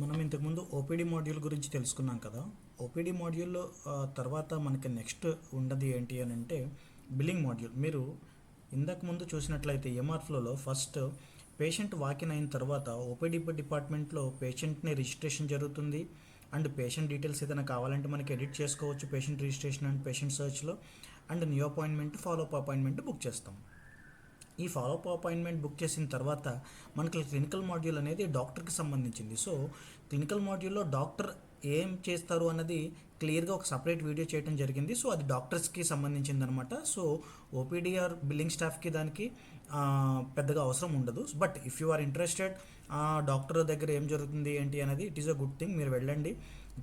మనం ఇంతకుముందు OPD module గురించి తెలుసుకున్నాం కదా. ఓపీడీ మాడ్యూల్లో తర్వాత మనకి నెక్స్ట్ ఉండదు ఏంటి అని అంటే బిల్లింగ్ మాడ్యూల్ మీరు ఇందాక ముందు చూసినట్లయితే ఎంఆర్ ఫ్లోలో ఫస్ట్ పేషెంట్ వాకిన్ అయిన తర్వాత ఓపీడీ డిపార్ట్మెంట్లో పేషెంట్ని రిజిస్ట్రేషన్ జరుగుతుంది. అండ్ పేషెంట్ డీటెయిల్స్ ఏదైనా కావాలంటే మనకి ఎడిట్ చేసుకోవచ్చు patient registration and patient సర్చ్లో and new appointment follow up appointment book చేస్తాం. ఈ ఫాలోఅప్ అపాయింట్మెంట్ బుక్ చేసిన తర్వాత మనకి క్లినికల్ మాడ్యూల్ అనేది డాక్టర్కి సంబంధించింది. సో క్లినికల్ మాడ్యూల్లో డాక్టర్ ఏం చేస్తారు అన్నది క్లియర్గా ఒక సపరేట్ వీడియో చేయడం జరిగింది. సో అది డాక్టర్స్కి సంబంధించింది అనమాట సో ఓపీడీఆర్ బిల్లింగ్ స్టాఫ్కి దానికి పెద్దగా అవసరం ఉండదు. But if you are interested doctor దగ్గర ఏం జరుగుతుంది ఏంటి అనేది it is a good thing మీరు వెళ్ళండి.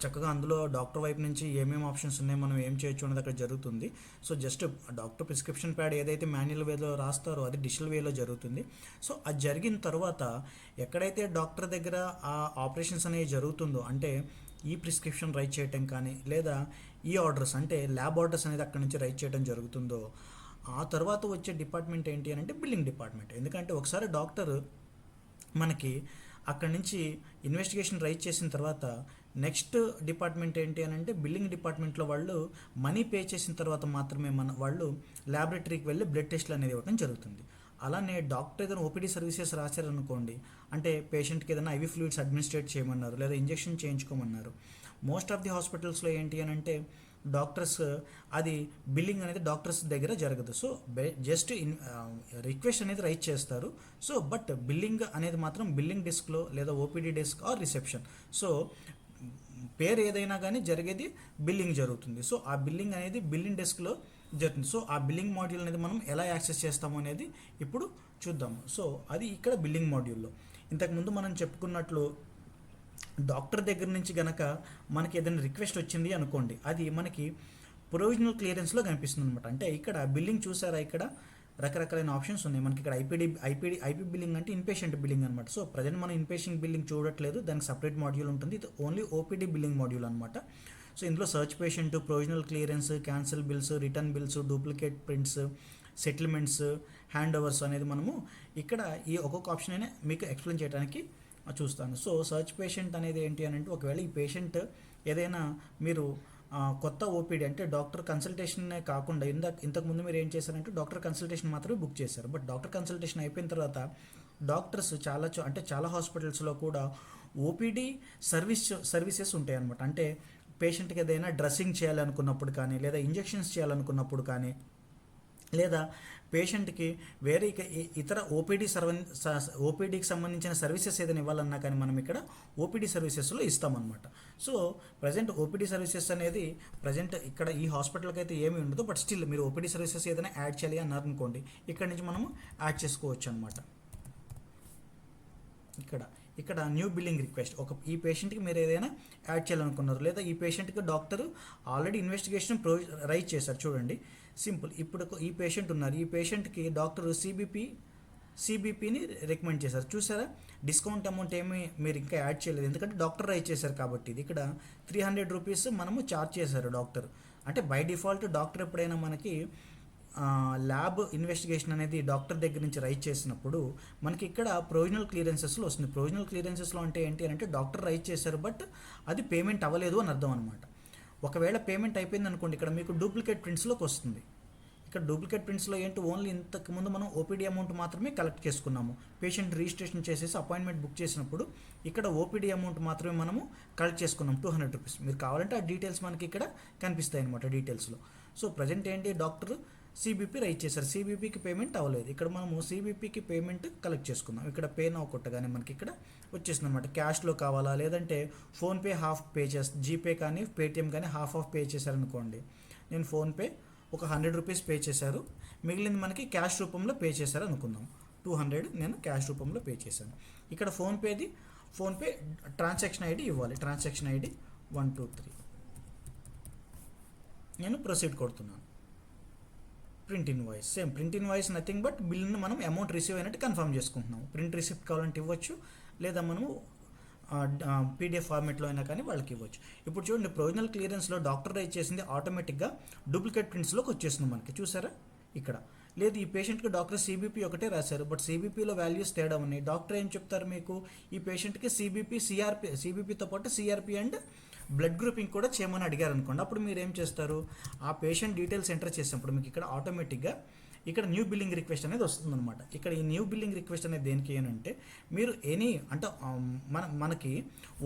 చక్కగా అందులో డాక్టర్ వైపు నుంచి ఏమేమి ఆప్షన్స్ ఉన్నాయి మనం ఏం చేయొచ్చు అనేది అక్కడ జరుగుతుంది. So just doctor prescription pad ఏదైతే మాన్యువల్ వేలో రాస్తారో అది డిజిటల్ వేలో జరుగుతుంది. సో అది జరిగిన తర్వాత ఎక్కడైతే డాక్టర్ దగ్గర ఆ ఆపరేషన్స్ అనేవి జరుగుతుందో అంటే ఈ ప్రిస్క్రిప్షన్ రైట్ చేయటం కానీ లేదా ఈ ఆర్డర్స్ అంటే ల్యాబ్ ఆర్డర్స్ అనేది అక్కడ నుంచి రైట్ చేయడం జరుగుతుందో ఆ తర్వాత వచ్చే డిపార్ట్మెంట్ ఏంటి అని అంటే బిల్లింగ్ డిపార్ట్మెంట్. ఎందుకంటే ఒకసారి డాక్టర్ మనకి అక్కడి నుంచి ఇన్వెస్టిగేషన్ రైజ్ చేసిన తర్వాత నెక్స్ట్ డిపార్ట్మెంట్ ఏంటి అని అంటే బిల్లింగ్ డిపార్ట్మెంట్లో వాళ్ళు మనీ పే చేసిన తర్వాత మాత్రమే మన వాళ్ళు ల్యాబొరేటరీకి వెళ్ళి బ్లడ్ టెస్ట్లు అనేది ఇవ్వడం జరుగుతుంది. అలానే డాక్టర్ ఏదైనా ఓపీడీ సర్వీసెస్ రాశారనుకోండి అంటే పేషెంట్కి ఏదైనా ఐవి ఫ్లూయిడ్స్ అడ్మినిస్ట్రేట్ చేయమన్నారు లేదా ఇంజెక్షన్ చేయించుకోమన్నారు. మోస్ట్ ఆఫ్ ది హాస్పిటల్స్లో ఏంటి అని అంటే డాక్టర్స్ అది బిల్లింగ్ అనేది డాక్టర్స్ దగ్గర జరగదు. సో జస్ట్ ఇన్ రిక్వెస్ట్ అనేది రైట్ చేస్తారు. సో బట్ బిల్లింగ్ అనేది మాత్రం బిల్లింగ్ డెస్క్లో లేదా OPD desk or reception. So పేరు ఏదైనా కానీ జరిగేది బిల్లింగ్ జరుగుతుంది. సో ఆ బిల్లింగ్ అనేది బిల్లింగ్ డెస్క్లో జరుగుతుంది. సో ఆ బిల్లింగ్ మాడ్యూల్ అనేది మనం ఎలా యాక్సెస్ చేస్తాము అనేది ఇప్పుడు చూద్దాము. సో అది ఇక్కడ బిల్లింగ్ మాడ్యూల్లో. ఇంతకుముందు మనం చెప్పుకున్నట్లు డాక్టర్ దగ్గర నుంచి గనక మనకి ఏదైనా రిక్వెస్ట్ వచ్చింది అనుకోండి అది మనకి ప్రొవిజనల్ క్లియరెన్స్లో కనిపిస్తుంది అనమాట అంటే ఇక్కడ బిల్లింగ్ చూసారా ఇక్కడ? రకరకాలైన ఆప్షన్స్ ఉన్నాయి. మనకి ఇక్కడ ఐపీడీ ఐపీడీ ఐపీ బిల్లింగ్ అంటే ఇన్పేషెంట్ బిల్లింగ్ అనమాట సో ప్రజెంట్ మనం ఇన్పేషెంట్ బిల్లింగ్ చూడట్లేదు. దానికి సపరేట్ మాడ్యూల్ ఉంటుంది. ఇది ఓన్లీ ఓపీడీ బిల్లింగ్ మాడ్యూల్ అనమాట సో ఇందులో search patient provisional clearance cancel bills return bills duplicate prints settlements hand overs అనేది మనము ఇక్కడ ఈ ఒక్కొక్క ఆప్షన్ అయినా మీకు ఎక్స్ప్లెయిన్ చేయడానికి చూస్తాను. సో సర్చ్ పేషెంట్ అనేది ఏంటి అని అంటే ఒకవేళ ఈ పేషెంట్ ఏదైనా మీరు కొత్త ఓపీడీ అంటే డాక్టర్ కన్సల్టేషనే కాకుండా ఇందాక ఇంతకుముందు మీరు ఏం చేశారంటే డాక్టర్ కన్సల్టేషన్ మాత్రమే బుక్ చేశారు. బట్ డాక్టర్ కన్సల్టేషన్ అయిపోయిన తర్వాత డాక్టర్స్ చాలా చో- అంటే చాలా హాస్పిటల్స్లో కూడా ఓపీడీ సర్వీస్ సర్వీసెస్ ఉంటాయన్నమాట. అంటే పేషెంట్కి ఏదైనా డ్రెస్సింగ్ చేయాలనుకున్నప్పుడు కానీ లేదా ఇంజెక్షన్స్ చేయాలనుకున్నప్పుడు కానీ లేదా పేషెంట్కి వేరే ఇతర ఓపీడీ సర్వ ఓపీడీకి సంబంధించిన సర్వీసెస్ ఏదైనా ఇవ్వాలన్నా కానీ మనం ఇక్కడ ఓపీడీ సర్వీసెస్లో ఇస్తామన్నమాట. సో ప్రజెంట్ ఓపీడీ సర్వీసెస్ అనేది ప్రజెంట్ ఇక్కడ ఈ హాస్పిటల్కి అయితే ఏమీ ఉండదు బట్ స్టిల్ మీరు ఓపీడీ సర్వీసెస్ ఏదైనా యాడ్ చేయాలి అన్నారు అనుకోండి ఇక్కడ నుంచి మనము యాడ్ చేసుకోవచ్చు అనమాట ఇక్కడ ఇక్కడ న్యూ బిల్లింగ్ రిక్వెస్ట్ ఒక ఈ పేషెంట్కి మీరు ఏదైనా యాడ్ చేయాలనుకున్నారు లేదా ఈ పేషెంట్కి డాక్టర్ ఆల్రెడీ ఇన్వెస్టిగేషన్ ప్రో రైజ్ చేశారు చూడండి. సింపుల్ ఇప్పుడు ఈ పేషెంట్ ఉన్నారు. ఈ పేషెంట్కి డాక్టర్ సిబిపి సిబిపిని రికమెండ్ చేశారు. చూసారా? డిస్కౌంట్ అమౌంట్ ఏమీ మీరు ఇంకా యాడ్ చేయలేదు. ఎందుకంటే డాక్టర్ రైజ్ చేశారు కాబట్టి ఇది. ఇక్కడ త్రీ హండ్రెడ్ రూపీస్ మనము చార్జ్ చేశారు డాక్టర్ అంటే బై డిఫాల్ట్ డాక్టర్ ఎప్పుడైనా మనకి ల్యాబ్ ఇన్వెస్టిగేషన్ అనేది డాక్టర్ దగ్గర నుంచి రైట్ చేసినప్పుడు మనకి ఇక్కడ ప్రొవిజనల్ క్లియరెన్సెస్లో వస్తుంది. ప్రొవిజనల్ క్లియరెన్సెస్లో అంటే ఏంటి అంటే డాక్టర్ రైట్ చేశారు బట్ అది పేమెంట్ అవ్వలేదు అని అర్థం అనమాట ఒకవేళ పేమెంట్ అయిపోయింది అనుకోండి ఇక్కడ మీకు డూప్లికేట్ ప్రింట్స్లోకి వస్తుంది. ఇక్కడ డూప్లికేట్ ప్రింట్స్లో ఏంటి? ఓన్లీ ఇంతకుముందు మనం ఓపీడీ అమౌంట్ మాత్రమే కలెక్ట్ చేసుకున్నాము. పేషెంట్ రిజిస్ట్రేషన్ చేసేసి అపాయింట్మెంట్ బుక్ చేసినప్పుడు ఇక్కడ ఓపీడీ అమౌంట్ మాత్రమే మనము కలెక్ట్ చేసుకున్నాం టూ హండ్రెడ్ రూపీస్. మీరు కావాలంటే ఆ డీటెయిల్స్ మనకి ఇక్కడ కనిపిస్తాయి అనమాట డీటెయిల్స్లో. సో ప్రజెంట్ ఏంటి? డాక్టర్ సిబిపి రైట్ చేశారు. సిబిపికి పేమెంట్ అవ్వలేదు. ఇక్కడ మనము సిబిపికి పేమెంట్ కలెక్ట్ చేసుకుందాం. ఇక్కడ పే నౌ కొట్టగానే మనకి ఇక్కడ వచ్చేసింది అనమాట క్యాష్లో కావాలా? లేదంటే ఫోన్పే హాఫ్ పే చేస్తా జీపే కానీ పేటిఎం కానీ హాఫ్ ఆఫ్ పే చేశారనుకోండి. నేను ఫోన్పే ఒక హండ్రెడ్ రూపీస్ పే చేశారు. మిగిలింది మనకి క్యాష్ రూపంలో పే చేశారు అనుకుందాం టూ హండ్రెడ్ నేను క్యాష్ రూపంలో పే చేశాను. ఇక్కడ ఫోన్పేది ఫోన్పే ట్రాన్సాక్షన్ ఐడి ఇవ్వాలి. Transaction ID one two three నేను proceed కొడుతున్నాను. Print invoice same print invoice nothing but బిల్ని మనం అమౌంట్ రిసీవ్ అయినట్టు కన్ఫర్మ్ చేసుకుంటున్నాం. ప్రింట్ రిసిప్ట్ కావాలంటే ఇవ్వచ్చు లేదా మనము పీడిఎఫ్ ఫార్మేట్లో అయినా కానీ వాళ్ళకి ఇవ్వచ్చు. ఇప్పుడు చూడండి ప్రొవిజనల్ క్లియరెన్స్లో డాక్టర్ రైట్ చేసింది ఆటోమేటిక్గా డూప్లికేట్ ప్రింట్స్లోకి వచ్చేసింది మనకి. చూసారా? ఇక్కడ. లేదు ఈ పేషెంట్కి డాక్టర్ సిబిపి ఒకటే రాశారు బట్ సిబిపిలో వాల్యూస్ తేడా ఉన్నాయి. డాక్టర్ ఏం చెప్తారు మీకు? ఈ పేషెంట్కి సిబిపి సిఆర్పి సిబిపితో పాటు సిఆర్పి అండ్ బ్లడ్ గ్రూపింగ్ కూడా చేయమని అడిగారు అనుకోండి అప్పుడు మీరు ఏం చేస్తారు? ఆ పేషెంట్ డీటెయిల్స్ ఎంటర్ చేసినప్పుడు మీకు ఇక్కడ ఆటోమేటిక్గా ఇక్కడ న్యూ బిల్లింగ్ రిక్వెస్ట్ అనేది వస్తుందన్నమాట. ఇక్కడ ఈ న్యూ బిల్లింగ్ రిక్వెస్ట్ అనేది దేనికి అంటే మీరు ఎనీ అంటే మన మనకి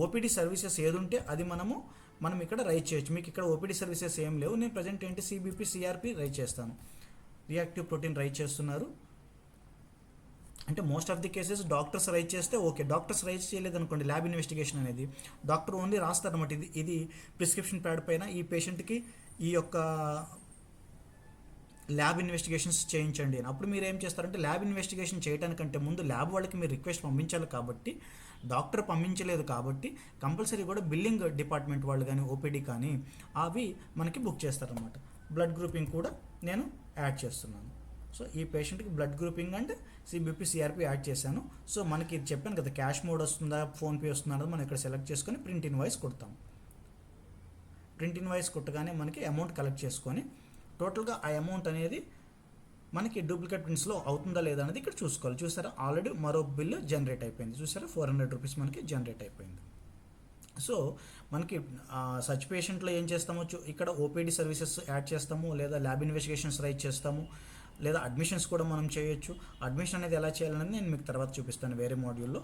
ఓపీడీ సర్వీసెస్ ఏది ఉంటే అది మనము మనం ఇక్కడ రైట్ చేయొచ్చు. మీకు ఇక్కడ ఓపీడీ సర్వీసెస్ ఏం లేవు. నేను ప్రజెంట్ ఏంటి? సిబిపి సిఆర్పి రైట్ చేస్తాను. రియాక్టివ్ ప్రోటీన్ రైట్ చేస్తున్నారు. అంటే most of the cases doctors write చేస్తే ఓకే డాక్టర్స్ రైట్ చేయలేదు అనుకోండి ల్యాబ్ ఇన్వెస్టిగేషన్ అనేది. డాక్టర్ ఓన్లీ రాస్తారనమాట ఇది ఇది ప్రిస్క్రిప్షన్ ప్యాడ్ పైన ఈ పేషెంట్కి ఈ యొక్క ల్యాబ్ ఇన్వెస్టిగేషన్స్ చేయించండి అని. అప్పుడు మీరు ఏం చేస్తారంటే ల్యాబ్ ఇన్వెస్టిగేషన్ చేయడానికంటే ముందు ల్యాబ్ వాళ్ళకి మీరు రిక్వెస్ట్ పంపించాలి కాబట్టి డాక్టర్ పంపించలేదు కాబట్టి కంపల్సరీ కూడా బిల్లింగ్ డిపార్ట్మెంట్ వాళ్ళు కానీ ఓపీడీ కానీ అవి మనకి బుక్ చేస్తారనమాట బ్లడ్ గ్రూపింగ్ కూడా నేను యాడ్ చేస్తున్నాను. సో ఈ పేషెంట్కి blood grouping and CBP CRP add చేశాను. సో మనకి ఇది చెప్పాను కదా క్యాష్ మోడ్ వస్తుందా ఫోన్పే వస్తుందా అనేది మనం ఇక్కడ సెలెక్ట్ చేసుకొని ప్రింట్ ఇన్ వాయిస్ కొడతాం. ప్రింట్ ఇన్ వాయిస్ కొట్టగానే మనకి అమౌంట్ కలెక్ట్ చేసుకొని టోటల్గా ఆ అమౌంట్ అనేది మనకి డూప్లికేట్ ప్రింట్స్లో అవుతుందా లేదా అనేది ఇక్కడ చూసుకోవాలి. చూసారా? ఆల్రెడీ మరో బిల్లు జనరేట్ అయిపోయింది. చూసారా? ఫోర్ హండ్రెడ్ రూపీస్ మనకి జనరేట్ అయిపోయింది. సో మనకి సచ్ పేషెంట్లో ఏం చేస్తామో ఇక్కడ ఓపీడీ సర్వీసెస్ యాడ్ చేస్తాము లేదా ల్యాబ్ ఇన్వెస్టిగేషన్స్ రైట్ చేస్తాము. లేదా అడ్మిషన్స్ కూడా మనం చేయొచ్చు. అడ్మిషన్ అనేది ఎలా చేయాలనేది నేను మీకు తర్వాత చూపిస్తాను వేరే మాడ్యూల్లో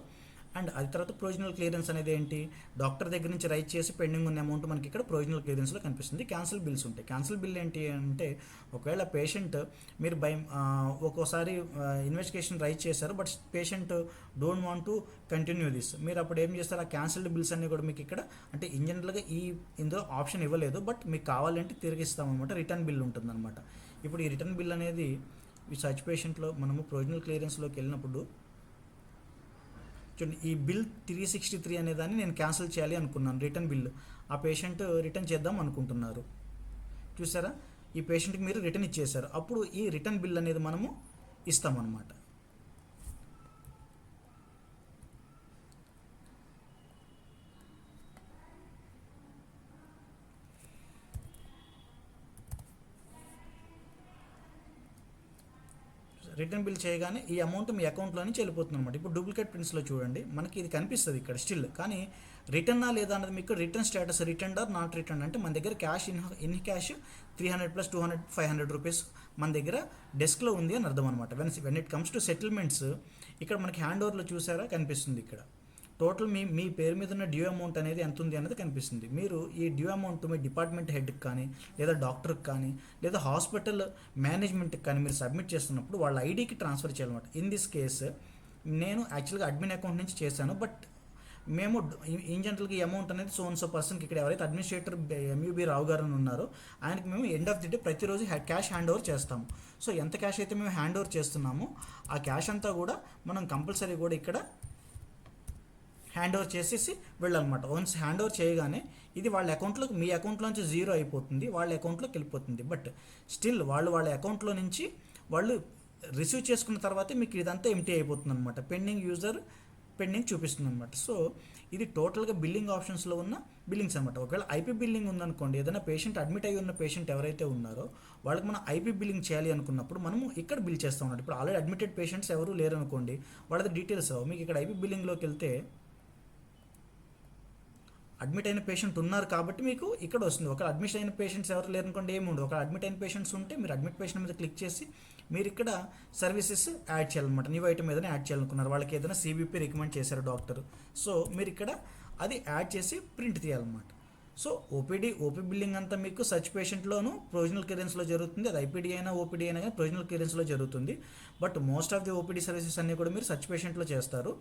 అండ్ అది తర్వాత ప్రొవిజనల్ క్లియరెన్స్ అనేది ఏంటి? డాక్టర్ దగ్గర నుంచి రైట్ చేసి పెండింగ్ ఉన్న అమౌంట్ మనకి ఇక్కడ ప్రొవిజనల్ క్లియరెన్స్లో కనిపిస్తుంది. క్యాన్సిల్ బిల్స్ ఉంటాయి. క్యాన్సిల్ బిల్ ఏంటి అంటే ఒకవేళ పేషెంట్ మీరు బై ఒక్కోసారి ఇన్వెస్టిగేషన్ రైట్ చేశారు but patient don't want to continue this మీరు అప్పుడు ఏం చేస్తారు? ఆ క్యాన్సిల్డ్ బిల్స్ అన్ని కూడా మీకు ఇక్కడ అంటే ఇన్ జనరల్గా ఈ ఇందులో ఆప్షన్ ఇవ్వలేదు బట్ మీకు కావాలంటే తిరిగిస్తామన్నమాట రిటర్న్ బిల్ ఉంటుందన్నమాట. ఇప్పుడు ఈ రిటర్న్ బిల్ అనేది ఈ సచ్ పేషెంట్లో మనము ప్రొవిజనల్ క్లియరెన్స్లోకి వెళ్ళినప్పుడు చూడండి ఈ బిల్ త్రీ సిక్స్టీ త్రీ అనే దాన్ని నేను క్యాన్సిల్ చేయాలి అనుకున్నాను రిటర్న్ బిల్. ఆ పేషెంట్ రిటర్న్ చేద్దాం అనుకుంటున్నారు. చూసారా? ఈ పేషెంట్కి మీరు రిటర్న్ ఇచ్చేశారు. అప్పుడు ఈ రిటర్న్ బిల్ అనేది మనము ఇస్తామన్నమాట. రిటర్న్ బిల్ చేయగానే ఈ అమౌంట్ మీ అకౌంట్లో నుంచి వెళ్ళిపోతుంది అనమాట ఇప్పుడు డూప్లికేట్ ప్రింట్స్లో చూడండి మనకి ఇది కనిపిస్తుంది ఇక్కడ స్టిల్ కానీ రిటర్నా లేదా అన్నది మీకు return status return or not return అంటే మన దగ్గర cash in in cash three hundred plus two hundred five hundred rupees మన దగ్గర డెస్క్లో ఉంది అని అర్థం అనమాట when when it comes to settlements ఇక్కడ మనకి హ్యాండ్ ఓవర్లో చూసారా? కనిపిస్తుంది ఇక్కడ. టోటల్ మీ మీ పేరు మీద ఉన్న డ్యూ అమౌంట్ అనేది ఎంత ఉంది అనేది కనిపిస్తుంది. మీరు ఈ డ్యూ అమౌంట్ మీ డిపార్ట్మెంట్ హెడ్కి కానీ లేదా డాక్టర్కి కానీ లేదా హాస్పిటల్ మేనేజ్మెంట్కి కానీ మీరు సబ్మిట్ చేస్తున్నప్పుడు వాళ్ళ ఐడికి ట్రాన్స్ఫర్ చేయాలన్నమాట. ఇన్ దిస్ కేస్ నేను యాక్చువల్గా అడ్మిన్ అకౌంట్ నుంచి చేశాను బట్ మేము ఇన్ జనరల్గా ఈ అమౌంట్ అనేది సో సో పర్సన్కి ఇక్కడ ఎవరైతే అడ్మినిస్ట్రేటర్ ఎంయూబీ రావు గారు అని ఉన్నారో ఆయనకి మేము ఎండ్ ఆఫ్ ది డే ప్రతిరోజు క్యాష్ హ్యాండ్ ఓవర్ చేస్తాము. సో ఎంత క్యాష్ అయితే మేము హ్యాండ్ ఓవర్ చేస్తున్నామో ఆ క్యాష్ అంతా కూడా మనం కంపల్సరీ కూడా ఇక్కడ హ్యాండ్ ఓవర్ చేసేసి వెళ్ళాలన్నమాట వన్స్ హ్యాండ్ ఓవర్ చేయగానే ఇది వాళ్ళ అకౌంట్లో మీ అకౌంట్లోంచి జీరో అయిపోతుంది వాళ్ళ అకౌంట్లోకి వెళ్ళిపోతుంది. బట్ స్టిల్ వాళ్ళు వాళ్ళ అకౌంట్లో నుంచి వాళ్ళు రిసీవ్ చేసుకున్న తర్వాతే మీకు ఇదంతా ఎంటీ అయిపోతుంది అనమాట పెండింగ్ యూజర్ పెండింగ్ చూపిస్తుంది అనమాట సో ఇది టోటల్గా బిల్లింగ్ ఆప్షన్స్లో ఉన్న బిల్లింగ్స్ అనమాట ఒకవేళ ఐపీ బిల్లింగ్ ఉందనుకోండి ఏదైనా పేషెంట్ అడ్మిట్ అయ్యి ఉన్న పేషెంట్ ఎవరైతే ఉన్నారో వాళ్ళకి మనం ఐపీ బిల్లింగ్ చేయాలి అనుకున్నప్పుడు మనము ఇక్కడ బిల్ చేస్తాం అన్నమాట. ఇప్పుడు ఆల్రెడీ అడ్మిటెడ్ పేషెంట్స్ ఎవరు లేరు అనుకోండి వాళ్ళది డీటెయిల్స్ మీకు ఇక్కడ ఐపీ బిల్లింగ్లోకి వెళ్తే అడ్మిట్ అయిన పేషెంట్ ఉన్నారు కాబట్టి మీకు ఇక్కడ వస్తుంది. ఒక అడ్మిట్ అయిన పేషెంట్స్ ఎవరు లేరు అనుకోండి ఏమి ఉండదు. ఒక అడ్మిట్ అయిన పేషెంట్స్ ఉంటే మీరు అడ్మిట్ పేషెంట్ మీద క్లిక్ చేసి మీరు ఇక్కడ సర్వీసెస్ యాడ్ చేయాలన్నమాట. న్యూ ఐటమ్ ఏదైనా యాడ్ చేయాలనుకున్నారు. వాళ్ళకి ఏదైనా సిబిపి రికమెండ్ చేశారు డాక్టర్. సో మీరు ఇక్కడ అది యాడ్ చేసి ప్రింట్ తీయాలన్నమాట. సో ఓపీడీ ఓపీ బిల్లింగ్ అంతా మీకు సచ్ పేషెంట్లోను ప్రొవిజనల్ క్లియరెన్స్లో జరుగుతుంది. అది ఐపీడీ అయినా ఓపీడీ అయినా కానీ ప్రొవిజనల్ క్లియరెన్స్లో జరుగుతుంది. But most of the OPD services అన్నీ కూడా మీరు సచ్ పేషెంట్లో చేస్తారు.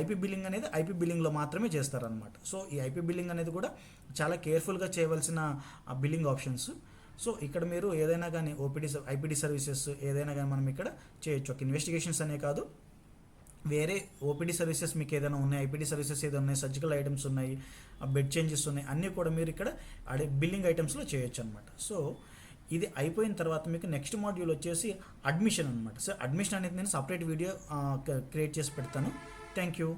ఐపీ బిల్లింగ్ అనేది ఐపీ బిల్లింగ్లో మాత్రమే చేస్తారనమాట సో ఈ ఐపీ బిల్లింగ్ అనేది కూడా చాలా కేర్ఫుల్గా చేయవలసిన బిల్లింగ్ ఆప్షన్స్. సో ఇక్కడ మీరు ఏదైనా కానీ ఓపీడీ ఐపీడీ సర్వీసెస్ ఏదైనా కానీ మనం ఇక్కడ చేయొచ్చు. ఒక ఇన్వెస్టిగేషన్స్ అనే కాదు. వేరే ఓపీడీ సర్వీసెస్ మీకు ఏదైనా ఉన్నాయి ఐపీడీ సర్వీసెస్ ఏదైనా ఉన్నాయి సర్జికల్ ఐటమ్స్ ఉన్నాయి బెడ్ చేంజెస్ ఉన్నాయి అన్నీ కూడా మీరు ఇక్కడ అడే బిల్లింగ్ ఐటమ్స్లో చేయొచ్చు అనమాట సో ఇది అయిపోయిన తర్వాత మీకు నెక్స్ట్ మాడ్యూల్ వచ్చేసి అడ్మిషన్ అనమాట సో అడ్మిషన్ అనేది నేను సపరేట్ వీడియో క్రియేట్ చేసి పెడతాను. Thank you.